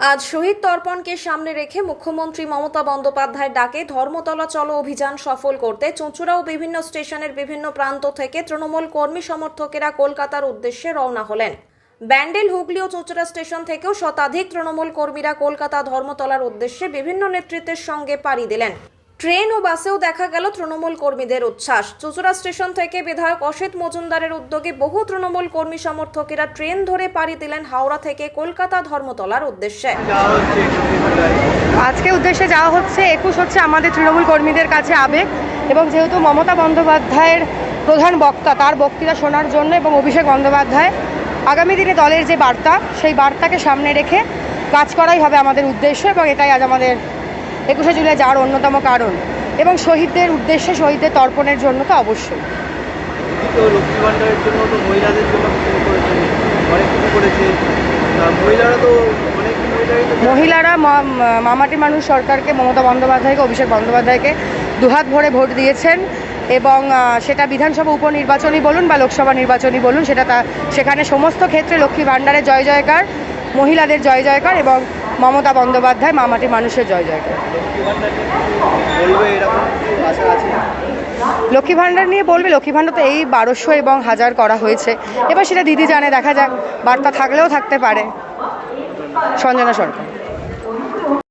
আজ শহীদ তর্পণকে সামনে রেখে মুখ্যমন্ত্রী মমতা বন্দ্যোপাধ্যায়ের ডাকে ধর্মতলা চলো অভিযান সফল করতে, চুঁচুড়া ও বিভিন্ন স্টেশনের বিভিন্ন প্রান্ত থেকে তৃণমূল কর্মী সমর্থকেরা কলকাতার উদ্দেশ্যে রওনা হলেন। ব্যান্ডেল, হুগলি ও চুঁচুড়া স্টেশন থেকেও শতাধিক তৃণমূল কর্মীরা কলকাতা ধর্মতলার উদ্দেশ্যে বিভিন্ন নেতৃত্বের সঙ্গে পাড়ি দিলেন। ট্রেন ও বাসেও দেখা গেল তৃণমূল কর্মীদের উচ্ছ্বাস। চুঁচুড়া স্টেশন থেকে বিধায়ক অসিত মজুমদারের উদ্যোগে বহু তৃণমূল কর্মী সমর্থকেরা ট্রেন ধরে পাড়ি দিলেন হাওড়া থেকে কলকাতা ধর্মতলার উদ্দেশ্যে। আজকে উদ্দেশ্যে যাওয়া হচ্ছে, একুশ হচ্ছে আমাদের তৃণমূল কর্মীদের কাছে আবেগ এবং যেহেতু মমতা বন্দ্যোপাধ্যায়ের প্রধান বক্তা, তার বক্তৃতা শোনার জন্য এবং অভিষেক বন্দ্যোপাধ্যায় আগামী দিনে দলের যে বার্তা, সেই বার্তাকে সামনে রেখে কাজ করাই হবে আমাদের উদ্দেশ্য এবং এটাই আজ আমাদের একুশে জুলাই যাওয়ার অন্যতম কারণ। এবং শহীদদের উদ্দেশ্যে শহীদদের তর্পণের জন্য তো অবশ্যই। লক্ষ্মী ভাণ্ডারের জন্য তো মহিলাদের জন্য অনেক কিছু করেছে। মহিলারা তো অনেক মহিলারা মামাটি মানুষ সরকারকে মমতা বন্দ্যোপাধ্যায়কে অভিষেক বন্দ্যোপাধ্যায়কে দুহাত ভরে ভোট দিয়েছেন। এবং সেটা বিধানসভা উপনির্বাচনই বলুন বা লোকসভা নির্বাচনই বলুন সেটা তা সেখানে সমস্ত ক্ষেত্রে লক্ষ্মী ভাণ্ডারের জয় জয়কার মহিলাদের জয় জয়কার এবং মমতা বন্দ্যোপাধ্যায় মামাটি মানুষের জয় জয় লক্ষ্মী ভাণ্ডার নিয়ে বলবে ভাণ্ডার নিয়ে লক্ষ্মী ভাণ্ডার তো এই বারোশো এবং হাজার করা হয়েছে। এবার সেটা দিদি জানে দেখা যাক বার্তা থাকলেও থাকতে পারে। সঞ্জনা সরকার।